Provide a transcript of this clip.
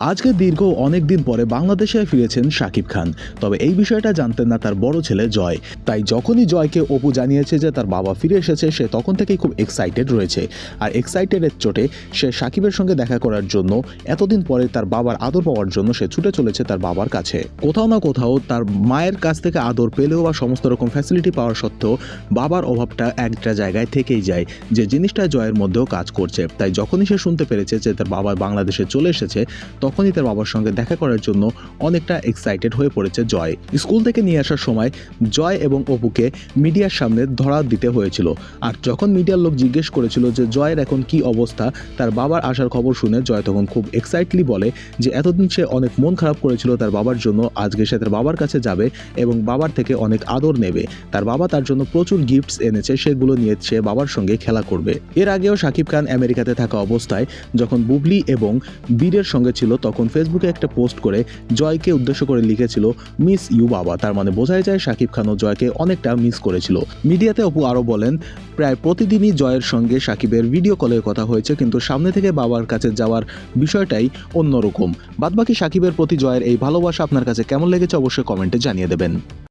আজকে দীর্ঘ অনেক দিন পরে বাংলাদেশে ফিরেছেন শাকিব খান। তবে এই বিষয়টা জানতেন না তার বড় ছেলে জয়। তাই যখনই জয়কে অপু জানিয়েছে যে তার বাবা ফিরে এসেছে, সে তখন থেকেই খুব এক্সাইটেড রয়েছে। আর এক্সাইটেডের চোটে সে সাকিবের সঙ্গে দেখা করার জন্য, এতদিন পরে তার বাবার আদর পাওয়ার জন্য সে ছুটে চলেছে তার বাবার কাছে। কোথাও না কোথাও তার মায়ের কাছ থেকে আদর পেলেও বা সমস্ত রকম ফ্যাসিলিটি পাওয়ার সত্ত্বেও বাবার অভাবটা একটা জায়গায় থেকেই যায়, যে জিনিসটা জয়ের মধ্যেও কাজ করছে। তাই যখনই সে শুনতে পেরেছে যে তার বাবা বাংলাদেশে চলে এসেছে তখনই তার বাবার সঙ্গে দেখা করার জন্য অনেকটা এক্সাইটেড হয়ে পড়েছে জয়। স্কুল থেকে নিয়ে আসার সময় জয় এবং অপুকে মিডিয়ার সামনে ধরা দিতে হয়েছিল। আর যখন মিডিয়ার লোক জিজ্ঞেস করেছিল যে জয়ের এখন কি অবস্থা, তার বাবার আসার খবর শুনে জয় তখন খুব এক্সাইটলি বলে যে এতদিন সে অনেক মন খারাপ করেছিল তার বাবার জন্য, আজকে সে তার বাবার কাছে যাবে এবং বাবার থেকে অনেক আদর নেবে। তার বাবা তার জন্য প্রচুর গিফটস এনেছে, সেগুলো নিয়ে সে বাবার সঙ্গে খেলা করবে। এর আগেও শাকিব খান আমেরিকাতে থাকা অবস্থায় যখন বুবলি এবং বীরের সঙ্গে ছিল তখন ফেসবুকে একটা পোস্ট করে জয়কে উদ্দেশ্য করে লিখেছিল মিস ইউ বাবা। তার মানে বোঝাই যায় শাকিব খান ও জয়কে অনেকটা মিস করেছিল। মিডিয়াতে অপু আরও বলেন, প্রায় প্রতিদিনই জয়ের সঙ্গে সাকিবের ভিডিও কলের কথা হয়েছে, কিন্তু সামনে থেকে বাবার কাছে যাওয়ার বিষয়টাই অন্যরকম। বাদবাকি সাকিবের প্রতি জয়ের এই ভালোবাসা আপনার কাছে কেমন লেগেছে অবশ্যই কমেন্টে জানিয়ে দেবেন।